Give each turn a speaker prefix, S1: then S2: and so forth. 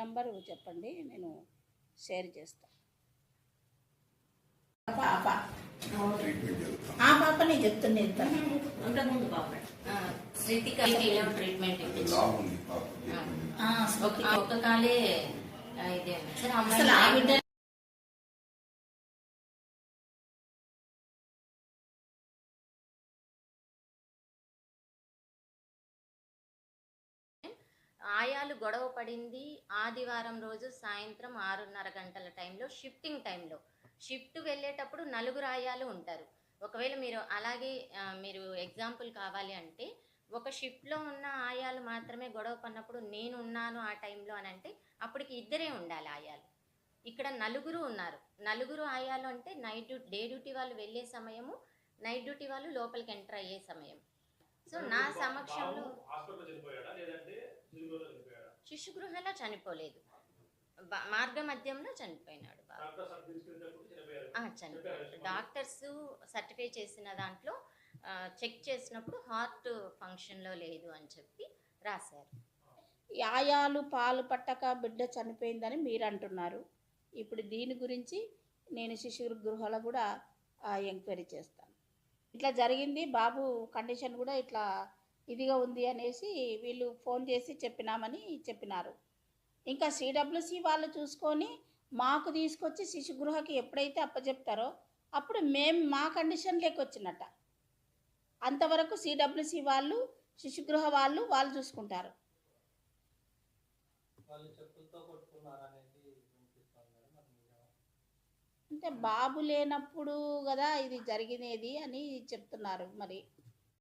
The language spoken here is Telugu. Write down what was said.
S1: నంబర్ చెప్పండి నేను షేర్ చేస్తాను పాప
S2: ట్రీట్మెంట్
S1: ఆ
S3: అంతకుముందు పాప. ఒక కాలే ఇదే. సరే అమ్మాయి ఆయాలు గొడవ పడింది. ఆదివారం రోజు సాయంత్రం ఆరున్నర గంటల టైంలో షిఫ్టింగ్ టైంలో. షిఫ్ట్ వెళ్ళేటప్పుడు నలుగురు ఆయాలు ఉంటారు. ఒకవేళ మీరు అలాగే మీరు ఎగ్జాంపుల్ కావాలి అంటే ఒక షిఫ్ట్లో ఉన్న ఆయాలు మాత్రమే గొడవ పడినప్పుడు నేను ఉన్నాను ఆ టైంలో అని అంటే అప్పటికి ఇద్దరే ఉండాలి ఆయాలు. ఇక్కడ నలుగురు ఉన్నారు. నలుగురు ఆయాలు అంటే నైట్ డ్యూ డే డ్యూటీ వాళ్ళు వెళ్ళే సమయము నైట్ డ్యూటీ వాళ్ళు లోపలికి ఎంటర్ అయ్యే సమయం. సో నా సమక్షంలో శిశుగృహంలో చనిపోలేదు. మార్గ మధ్యంలో చనిపోయినాడు బాబు. చనిపోయాడు. డాక్టర్స్ సర్టిఫై చేసిన దాంట్లో చెక్ చేసినప్పుడు హార్ట్ ఫంక్షన్లో లేదు అని చెప్పి రాశారు.
S1: యాయాలు పాలు పట్టక బిడ్డ చనిపోయిందని మీరు అంటున్నారు ఇప్పుడు దీని గురించి నేను శిశు గృహాల కూడా ఎంక్వైరీ చేస్తాను. ఇట్లా జరిగింది బాబు కండిషన్ కూడా ఇట్లా ఇదిగా ఉంది అనేసి వీళ్ళు ఫోన్ చేసి చెప్పినామని చెప్పినారు. ఇంకా సిడబ్ల్యూసి వాళ్ళు చూసుకొని మాకు తీసుకొచ్చి శిశు గృహకి ఎప్పుడైతే అప్పచెప్తారో అప్పుడు మేము మా కండిషన్ వచ్చినట్ట. అంతవరకు సిడబ్ల్యూసి వాళ్ళు శిశుగృహ వాళ్ళు వాళ్ళు చూసుకుంటారు? అంటే బాబు లేనప్పుడు కదా ఇది జరిగినది అని చెప్తున్నారు మరి.